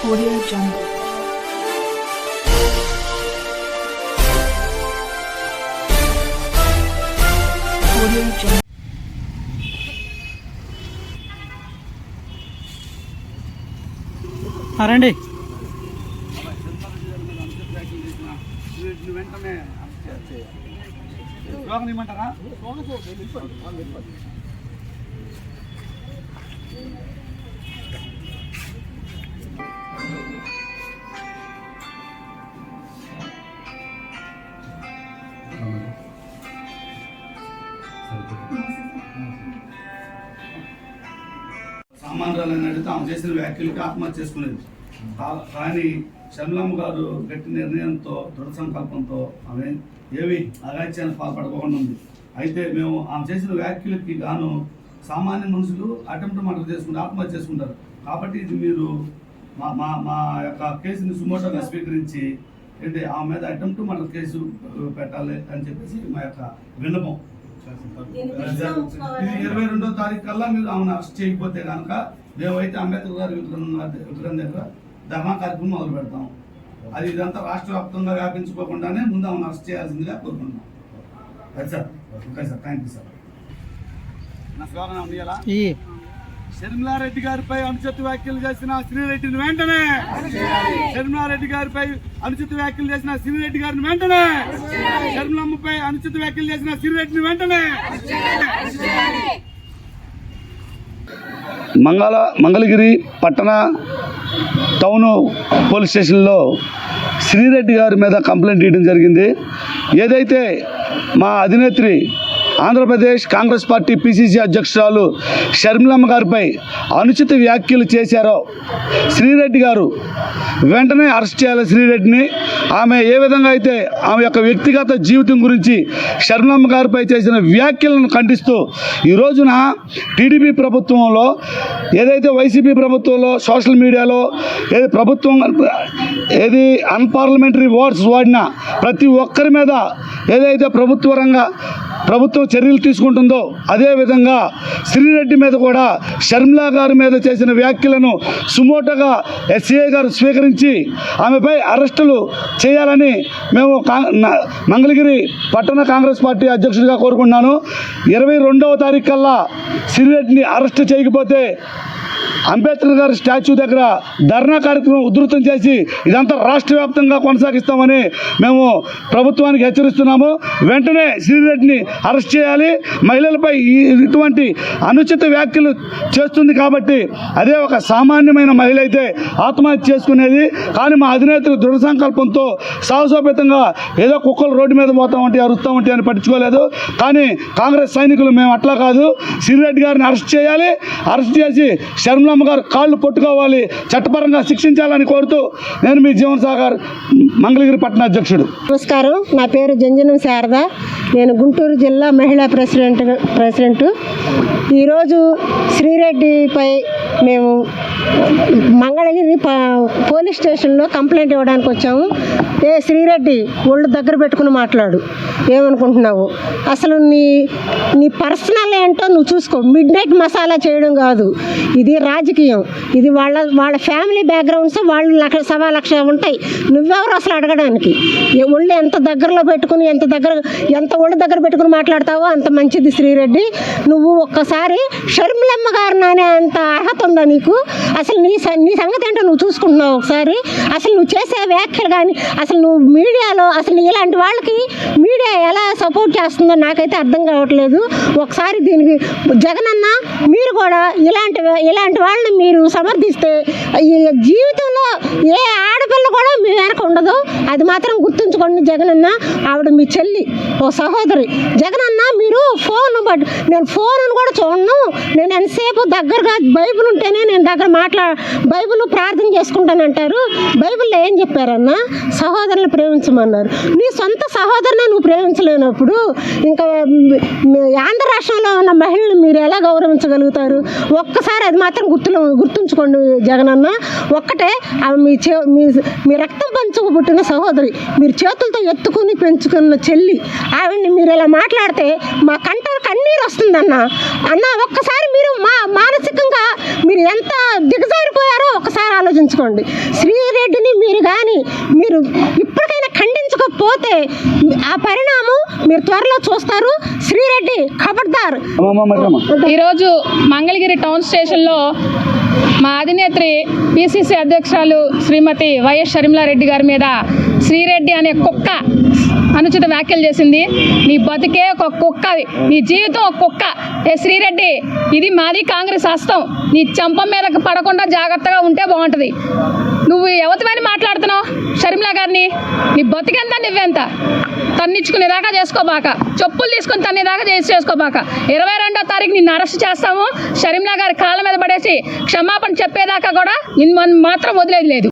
Audio Jungle. Audio Jungle. ఆ, రండి వెంటనే ఇమ్మంటారా సామాన్యాలను అడిగితే ఆమె చేసిన వ్యాఖ్యలకి ఆత్మహత్య చేసుకునేది. కానీ శమలమ్మ గారు గట్టి నిర్ణయంతో దృఢ సంకల్పంతో ఆమె ఏవి అగాచ్యాన్ని పాల్పడకుండా ఉంది. అయితే మేము ఆమె చేసిన వ్యాఖ్యలకి గాను సామాన్య మనుషులు అటెంప్ట్ మర్డర్ చేసుకుంటారు ఆత్మహత్య చేసుకుంటారు. కాబట్టి ఇది మీరు మా మా మా యొక్క కేసుని సుమోటోగా స్వీకరించి ఏంటి ఆమె మీద అటెంప్ట్ మర్డర్ కేసు పెట్టాలి అని చెప్పేసి మా యొక్క విన్నపం. ఇది ఇరవై రెండో తారీఖు కల్లా మీరు ఆమెను అరెస్ట్ చేయకపోతే కనుక మేమైతే అంబేద్కర్ గారి విగ్రహం విగ్రహం దగ్గర ధర్నా కార్యక్రమం మొదలు పెడతాం. అది ఇదంతా రాష్ట్ర వ్యాప్తంగా వ్యాపించుకోకుండానే ముందు ఆమెను అరెస్ట్ చేయాల్సిందిగా కోరుకుంటున్నాం. అది sir. Okay sir. Thank you sir నా షర్మిలారెడ్డి గారిపై అనుచిత వ్యాఖ్యలు చేసిన శ్రీరెడ్డిని వెంటనే! షర్మిలారెడ్డి గారిపై అనుచిత వ్యాఖ్యలు చేసిన శ్రీరెడ్డి గారిని వెంటనే! షర్మిలమ్మపై అనుచిత వ్యాఖ్యలు చేసిన శ్రీరెడ్డిని వెంటనే! మంగళ మంగళగిరి పట్టణ టౌన్ పోలీస్ స్టేషన్లో శ్రీరెడ్డి గారి మీద కంప్లైంట్ ఇవ్వడం జరిగింది. ఏదైతే మా అధినేత్రి ఆంధ్రప్రదేశ్ కాంగ్రెస్ పార్టీ పిసిసి అధ్యక్షురాలు షర్మిలమ్మ గారిపై అనుచిత వ్యాఖ్యలు చేశారో శ్రీరెడ్డి గారు. వెంటనే అరెస్ట్ చేయాలి శ్రీరెడ్డిని. ఆమె ఏ విధంగా అయితే ఆమె యొక్క వ్యక్తిగత జీవితం గురించి షర్మిలమ్మ గారిపై చేసిన వ్యాఖ్యలను ఖండిస్తూ ఈ రోజున టీడీపీ ప్రభుత్వంలో ఏదైతే వైసీపీ ప్రభుత్వంలో సోషల్ మీడియాలో ఏది ప్రభుత్వం ఏది అన్పార్లమెంటరీ వర్డ్స్ వాడిన ప్రతి ఒక్కరి మీద ఏదైతే ప్రభుత్వ రంగ ప్రభుత్వం చర్యలు తీసుకుంటుందో అదేవిధంగా శ్రీరెడ్డి మీద కూడా షర్మిలా గారి మీద చేసిన వ్యాఖ్యలను సుమోటగా ఎస్సీఐ గారు స్వీకరించి ఆమెపై అరెస్టులు చేయాలని మేము కా- మంగళగిరి పట్టణ కాంగ్రెస్ పార్టీ అధ్యక్షుడిగా కోరుకుంటున్నాను. ఇరవై రెండవ తారీఖు కల్లా శ్రీరెడ్డిని అరెస్ట్ చేయకపోతే అంబేద్కర్ గారి స్టాచ్యూ దగ్గర ధర్నా కార్యక్రమం ఉధృతం చేసి ఇదంతా రాష్ట్ర వ్యాప్తంగా కొనసాగిస్తామని మేము ప్రభుత్వానికి హెచ్చరిస్తున్నాము. వెంటనే శ్రీరెడ్డిని అరెస్ట్ చేయాలి. మహిళలపై ఈ- ఇటువంటి అనుచిత వ్యాఖ్యలు చేస్తుంది కాబట్టి అదే ఒక సామాన్యమైన మహిళ అయితే ఆత్మహత్య చేసుకునేది. కానీ మా అధినేతలు దృఢ సంకల్పంతో సాహసోపేతంగా ఏదో కుక్కలు రోడ్డు మీద పోతా ఉంటే అరుస్తూ ఉంటే అని పట్టించుకోలేదు. కానీ కాంగ్రెస్ సైనికులు మేము అట్లా కాదు. శ్రీరెడ్డి గారిని అరెస్ట్ చేయాలి. అరెస్ట్ చేసి శర్మలమ్మ గారు కాళ్ళు పట్టుకోవాలి చట్టపరంగా శిక్షించాలని కోరుతూ నేను మీ జీవన్ సాగర్ మంగళగిరి పట్టణ అధ్యక్షుడు. నమస్కారం. నా పేరు జంజనం శారద. నేను గుంటూరు జిల్లా మహిళా ప్రెసిడెంట్ ప్రెసిడెంట్. ఈరోజు శ్రీరెడ్డిపై మేము మంగళగిరి పోలీస్ స్టేషన్లో కంప్లైంట్ ఇవ్వడానికి వచ్చాము. ఏ శ్రీరెడ్డి ఒళ్ళు దగ్గర పెట్టుకుని మాట్లాడు. ఏమనుకుంటున్నావు? అసలు నీ నీ పర్సనల్ ఏంటో నువ్వు చూసుకో. మిడ్ నైట్ మసాలా చేయడం కాదు. ఇది రాజకీయం. ఇది వాళ్ళ వాళ్ళ ఫ్యామిలీ బ్యాక్గ్రౌండ్స్ వాళ్ళు లక్ష సవా లక్ష ఉంటాయి. నువ్వెవరు అసలు అడగడానికి? ఒళ్ళు ఎంత దగ్గరలో పెట్టుకుని ఎంత దగ్గర ఎంత ఒళ్ళు దగ్గర పెట్టుకుని మాట్లాడతావో అంత మంచిది శ్రీరెడ్డి. నువ్వు ఒక్కసారి షర్మిలమ్మ గారిని అనే అంత అర్హత ఉందా నీకు? అసలు నీ స- నీ సంగతి ఏంటో నువ్వు చూసుకుంటున్నావు ఒకసారి. అసలు నువ్వు చేసే వ్యాఖ్యలు కానీ అసలు నువ్వు మీడియాలో అసలు ఇలాంటి వాళ్ళకి మీడియా ఎలా సపోర్ట్ చేస్తుందో నాకైతే అర్థం కావట్లేదు. ఒకసారి దీనికి జగనన్న మీరు కూడా ఇలాంటి ఇలాంటి వాళ్ళని మీరు సమర్థిస్తే ఈ జీవితంలో ఏ ఆడపిల్ల కూడా మీ వెనక ఉండదు. అది మాత్రం గుర్తుంచుకోండి జగనన్న ఆవిడ మీ చెల్లి ఓ సహోదరి. జగన్ మీరు ఫోన్ బట్ నేను ఫోన్ కూడా చూడను. నేను ఎంతసేపు దగ్గరగా బైబిల్ ఉంటేనే నేను దగ్గర మాట్లా బైబిల్ ప్రార్థన చేసుకుంటానంటారు. బైబిల్లో ఏం చెప్పారన్నా? సహోదరులు ప్రేమించమన్నారు. నీ సొంత సహోదరుని నువ్వు ప్రేమించలేనప్పుడు ఇంకా ఆంధ్ర రాష్ట్రంలో ఉన్న మహిళలు మీరు ఎలా గౌరవించగలుగుతారు? ఒక్కసారి అది మాత్రం గుర్తులో గుర్తుంచుకోండి జగనన్న ఒక్కటే మీ చే మీ మీ రక్తం పంచుకు పుట్టిన సహోదరి. మీరు చేతులతో ఎత్తుకుని పెంచుకున్న చెల్లి. ఆవిడ్ని మీరు ఇలా మాట్లాడితే మా కంటలు కన్నీరు వస్తుందన్న. అన్న ఒక్కసారి మీరు మా మానసికంగా మీరు ఎంత దిగజారిపోయారో ఒక్కసారి ఆలోచించుకోండి. శ్రీరెడ్డిని మీరు కానీ మీరు ఇప్పటికైనా ఖండించకపోతే ఆ పరిణామం మీరు త్వరలో చూస్తారు. శ్రీరెడ్డి ఖబర్దార్ ఈరోజు మంగళగిరి టౌన్ స్టేషన్లో మా అధినేత్రి పిసిసి అధ్యక్షురాలు శ్రీమతి వైఎస్ షర్మిలారెడ్డి గారి మీద శ్రీరెడ్డి అనే కుక్క అనుచిత వ్యాఖ్యలు చేసింది. నీ బతికే ఒక కుక్క అది. నీ జీవితం ఒక కుక్క. ఏ శ్రీరెడ్డి ఇది మాది కాంగ్రెస్ హస్తం. నీ చంప మీదకి పడకుండా జాగ్రత్తగా ఉంటే బాగుంటుంది. నువ్వు ఎవరివని మాట్లాడుతున్నావు? షర్మిలా గారిని నీ బతికెంత నువ్వెంత? తన్నిచ్చుకునేదాకా చేసుకోబాక. చెప్పులు తీసుకొని తన్నేదాకా చేసి చేసుకోబాక. ఇరవై రెండో తారీఖు నిన్ను అరెస్ట్ చేస్తాము. షర్మిలా గారి కాళ్ళ మీద పడేసి క్షమాపణ చెప్పేదాకా కూడా నిన్ను మాత్రం వదిలేది లేదు.